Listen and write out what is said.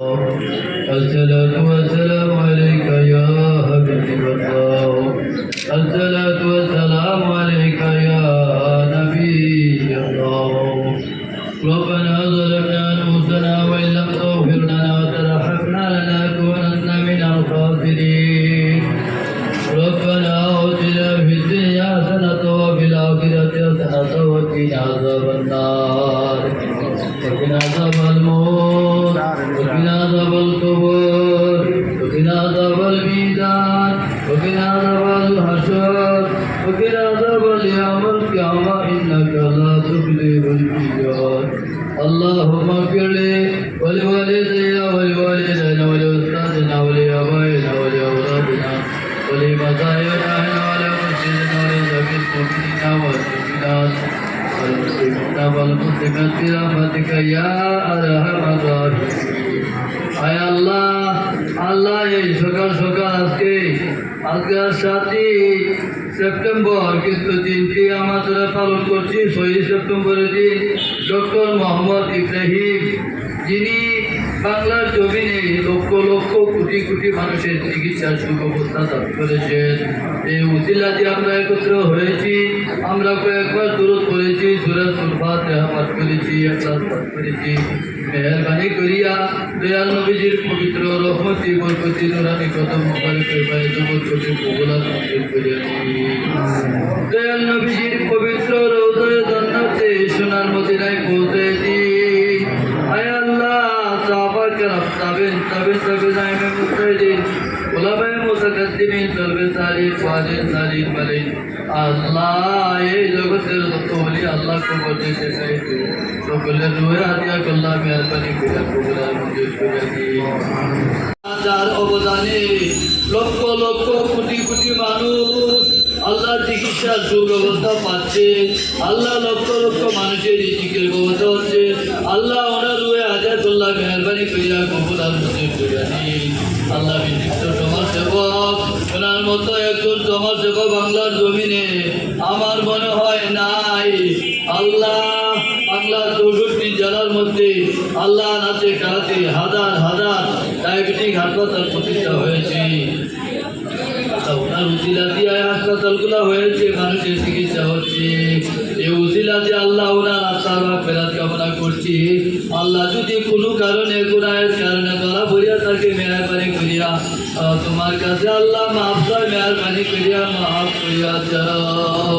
الصلاة والسلام عليك يا حبيب الله. الصلاة والسلام عليك يا نبي الله. ربنا ظلمنا أنفسنا وإن لم تغفر لنا وترحمنا لنكونن من الخاسرين. ربنا آتنا في الدنيا حسنة وفي الآخرة حسنة وقنا عذاب النار. وقنا عذاب الموت. وقنا عذاب القبور وقنا عذاب الميزان وقنا عذاب الحشر وقنا عذاب اليوم القيامة إنك لا تخلف الميزان اللهم اغفر لي ولوالدي ولوالدينا ولأستاذنا ولآبائنا ولأولادنا ولمشايخنا ولمسجدنا ولجميع المؤمنين والمؤمنات والمسلمين والمسلمات برحمتك يا أرحم الراحمين আয় আল্লাহ আল্লাহ এই সকাল সকাল আজকে আজকে সাতই সেপ্টেম্বর, কিন্তু দিনটি আমরা পালন করছি। ছয়ই সেপ্টেম্বরের দিন ডক্টর মোহাম্মদ ইব্রাহিম, যিনি বাংলার জমিনে লক্ষ লক্ষ কোটি কোটি মানুষের চিকিৎসার সুব্যবস্থা দান করেছেন। এই উজিলাতে আমরা একত্র হয়েছি আমরা কয়েকবার দূরত করেছি সুরাজ সুরফাত রেহামাত করেছি একলাস পাঠ করেছি। মেহরবানি করিয়া দয়াল নবীজির পবিত্র রহমতি বরকতি নুরানি কদম মুবারকের কোটি কবুলা করিয়া দয়াল নবীজির পবিত্র کرام তাবেন তাবেন তাবেন আইমে মুতাহিদিন ওলামায়ে মুতাকাদ্দিমিন সর্বে সালিন ওয়ালিন সালিন মালিন আল্লাহ এই জগতের যত বলি আল্লাহ কবর দিতে চাইতো সকলের রুহে হাতিয়া করলাম মেহরবানি করে কবুল আর মঞ্জুর করে দিন যার অবদানে লক্ষ লক্ষ কোটি কোটি মানুষ আল্লাহ চিকিৎসার সুব্যবস্থা পাচ্ছে আল্লাহ লক্ষ লক্ষ মানুষের রিজিকের ব্যবস্থা হচ্ছে আল্লাহ ওনার করলাম মেহরবানি করিয়া কবুল করে দিন আল্লাহ বিশিষ্ট সমাজ সেবক, ওনার মতো একজন সমাজ সেবক বাংলার জমিনে আমার মনে হয় নাই। আল্লাহ বাংলার চৌষট্টি জেলার মধ্যে আল্লাহ নাচে, কারাতে হাজার হাজার ডায়াবেটিক হাসপাতাল প্রতিষ্ঠা হয়েছে। ওনার উচিলা দিয়ে হাসপাতালগুলো হয়েছে, মানুষের চিকিৎসা হচ্ছে। এই উচিলা দিয়ে আল্লাহ ওনার বা ফেরাত কামনা করছি। আল্লাহ যদি কারণে কোরআনের কারণে ধরা ভরিয়া তাকে মেহরবানি করিয়া আহ, তোমার কাছে আল্লাহ মাফ মেহরবানি করিয়া মাফ করিয়া যাও